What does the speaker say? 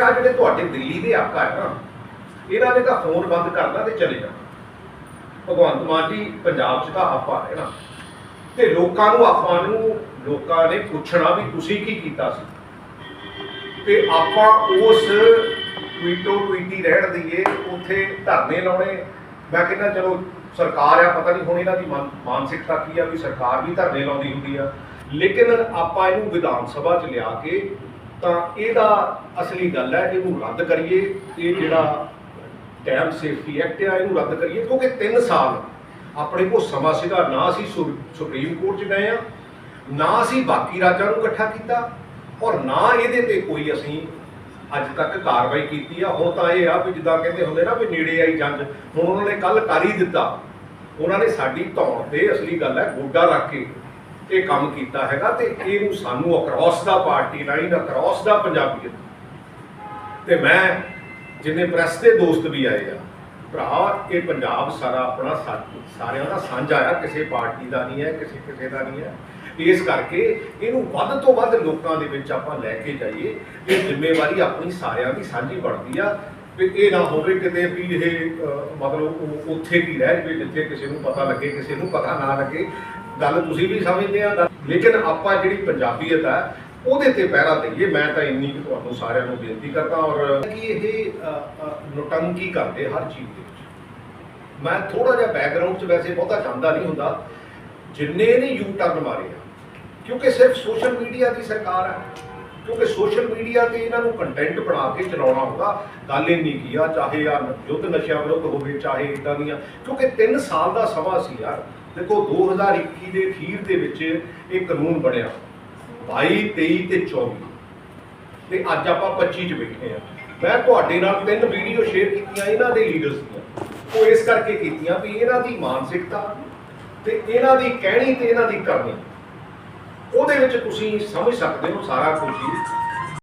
ਵੀ ਆ ਜਿਹੜੇ ਤੁਹਾਡੇ ਦਿੱਲੀ ਦੇ ਆਕਾ ਹੈ ਨਾ, ਇਹਨਾਂ ਨੇ ਤਾਂ ਫੋਨ ਬੰਦ ਕਰਨਾ ਤੇ ਚਲੇ ਜਾਣਾ ਭਗਵੰਤ ਮਾਨ ਜੀ, ਪੰਜਾਬ 'ਚ ਤਾਂ ਆਪਾਂ ਹੈ ਨਾ। ਤੇ ਲੋਕਾਂ ਨੂੰ, ਆਪਾਂ ਨੂੰ, ਲੋਕਾਂ ਨੇ ਪੁੱਛਣਾ ਵੀ ਤੁਸੀਂ ਕੀ ਕੀਤਾ ਸੀ। ਤੇ ਆਪਾਂ ਉਸ ਟਵੀਟੋ ਟਵੀਟੀ ਰਹਿਣ ਦਈਏ, ਉੱਥੇ ਧਰਨੇ ਲਾਉਣੇ। ਮੈਂ ਕਹਿੰਦਾ, ਚਲੋ, ਸਰਕਾਰ ਆ, ਪਤਾ ਨਹੀਂ ਹੁਣ ਇਹਨਾਂ ਦੀ ਮਾਨਸਿਕਤਾ ਕੀ ਆ, ਵੀ ਸਰਕਾਰ ਵੀ ਧਰਨੇ ਲਾਉਂਦੀ ਹੁੰਦੀ ਆ। ਲੇਕਿਨ ਆਪਾਂ ਇਹਨੂੰ ਵਿਧਾਨ ਸਭਾ 'ਚ ਲਿਆ ਕੇ ਤਾਂ ਇਹਦਾ ਅਸਲੀ ਗੱਲ ਹੈ, ਇਹਨੂੰ ਰੱਦ ਕਰੀਏ, ਇਹ ਜਿਹੜਾ ਡੈਮ ਸੇਫਟੀ ਐਕਟ ਆ, ਇਹਨੂੰ ਰੱਦ ਕਰੀਏ, ਕਿਉਂਕਿ 3 ਸਾਲ ਆਪਣੇ ਕੋਲ ਸਮਾਂ ਸੀਗਾ, ਨਾ ਅਸੀਂ ਸੁ- ਸੁਪਰੀਮ ਕੋਰਟ 'ਚ ਗਏ ਆ, ਨਾ ਅਸੀਂ ਬਾਕੀ ਰਾਜਾਂ ਨੂੰ ਇਕੱਠਾ ਕੀਤਾ, ਔਰ ਨਾ ਇਹਦੇ ਤੇ ਕੋਈ ਅਸੀਂ ਅੱਜ ਤੱਕ ਕਾਰਵਾਈ ਕੀਤੀ ਆ। ਹੁਣ ਤਾਂ ਇਹ ਆ ਵੀ ਜਿੱਦਾਂ ਕਹਿੰਦੇ ਹੁੰਦੇ ਨਾ ਵੀ ਨੇੜੇ ਆਈ ਜੰਜ ਹੁਣ ਉਹਨਾਂ ਨੇ ਕੱਲ ਕਰ ਹੀ ਦਿੱਤਾ। ਉਹਨਾਂ ਨੇ ਸਾਡੀ ਧੌਣ ਤੇ ਅਸਲੀ ਗੱਲ ਹੈ, ਗੋਡਾ ਰੱਖ ਕੇ ਇਹ ਕੰਮ ਕੀਤਾ ਹੈਗਾ ਤੇ ਇਹਨੂੰ ਸਾਨੂੰ ਅਕਰੋਸ ਦਾ ਪਾਰਟੀ ਲਾਈਨ ਅਕ੍ਰੋਸ ਦਾ ਪੰਜਾਬੀਅਤ ਤੇ ਮੈਂ ਜਿੰਨੇ ਪ੍ਰੈਸ ਦੇ ਦੋਸਤ ਵੀ ਆਏ ਆ, ਭਰਾ, ਇਹ ਪੰਜਾਬ ਸਾਰਾ ਆਪਣਾ ਸਾਰਿਆਂ ਦਾ ਸਾਂਝਾ ਆ ਕਿਸੇ ਪਾਰਟੀ ਦਾ ਨਹੀਂ ਹੈ, ਕਿਸੇ ਕਿਸੇ ਦਾ ਨਹੀਂ ਹੈ। ਇਸ ਕਰਕੇ ਇਹਨੂੰ ਵੱਧ ਤੋਂ ਵੱਧ ਲੋਕਾਂ ਦੇ ਵਿੱਚ ਆਪਾਂ ਲੈ ਕੇ ਜਾਈਏ। ਇਹ ਜ਼ਿੰਮੇਵਾਰੀ ਆਪਣੀ ਸਾਰਿਆਂ ਦੀ ਸਾਂਝੀ ਬਣਦੀ ਆ। ਵੀ ਇਹ ਨਾ ਹੋਵੇ ਕਿਤੇ ਵੀ ਇਹ ਮਤਲਬ ਉਹ ਉੱਥੇ ਵੀ ਰਹਿ ਜਵੇ, ਜਿੱਥੇ ਕਿਸੇ ਨੂੰ ਪਤਾ ਲੱਗੇ, ਕਿਸੇ ਨੂੰ ਪਤਾ ਨਾ ਲੱਗੇ। ਗੱਲ ਤੁਸੀਂ ਵੀ ਸਮਝਦੇ ਆ ਲੇਕਿਨ ਆਪਾਂ ਜਿਹੜੀ ਪੰਜਾਬੀਅਤ ਆ ਉਹਦੇ ਤੇ ਪਹਿਰਾ ਦਈਏ। ਮੈਂ ਤਾਂ ਇੰਨੀ ਤੁਹਾਨੂੰ ਸਾਰਿਆਂ ਨੂੰ ਬੇਨਤੀ ਕਰਦਾ ਔਰ ਕਿ ਇਹ ਅ, ਕਰਦੇ ਹਰ ਚੀਜ਼ ਦੇ ਵਿੱਚ। ਮੈਂ ਥੋੜਾ ਜਿਹਾ ਬੈਕਗ੍ਰਾਉਂਡ 'ਚ ਵੈਸੇ ਬਹੁਤਾ ਜਾਣਦਾ ਨਹੀਂ ਹੁੰਦਾ। ਜਿੰਨੇ ਨੇ ਯੂ ਟਰਨ ਮਾਰੇ ਆ ਕਿਉਂਕਿ ਸਿਰਫ ਸੋਸ਼ਲ ਮੀਡੀਆ ਦੀ ਸਰਕਾਰ ਹੈ ਕਿਉਂਕਿ ਸੋਸ਼ਲ ਮੀਡੀਆ ਤੇ ਇਹਨਾਂ ਨੂੰ ਕੰਟੈਂਟ ਬਣਾ ਕੇ ਚਲਾਉਣਾ ਹੁੰਦਾ। ਗੱਲ ਇਹ ਨਹੀਂ ਕੀ ਆ ਚਾਹੇ ਆ ਯੁੱਧ ਨਸ਼ਿਆਂ ਵਿਰੁੱਧ ਹੋਵੇ ਚਾਹੇ ਇਦਾਂ ਦੀਆਂ। ਕਿਉਂਕਿ 3 ਸਾਲ ਦਾ ਸਮਾਂ ਸੀ ਯਾਰ। ਦੇਖੋ 2021 ਦੇ ਅਖੀਰ ਦੇ ਵਿੱਚ ਇਹ ਕਾਨੂੰਨ ਬਣਿਆ। 22 23 ਤੇ 24 ਤੇ ਅੱਜ ਆਪਾਂ 25 ਚ ਬੈਠੇ ਆ ਮੈਂ ਤੁਹਾਡੇ ਨਾਲ ਤਿੰਨ ਵੀਡੀਓ ਸ਼ੇਅਰ ਕੀਤੀਆਂ ਇਹਨਾਂ ਦੇ ਲੀਡਰਸ ਦੀਆਂ। ਉਹ ਇਸ ਕਰਕੇ ਕੀਤੀਆਂ ਵੀ ਇਹਨਾਂ ਦੀ ਮਾਨਸਿਕਤਾ ਤੇ ਇਹਨਾਂ ਦੀ ਕਹਿਣੀ ਤੇ ਇਹਨਾਂ ਦੀ ਕਰਨੀ। ਉਹਦੇ ਵਿੱਚ ਤੁਸੀਂ ਸਮਝ ਸਕਦੇ ਹੋ ਸਾਰਾ ਕੁਝ ਹੀ।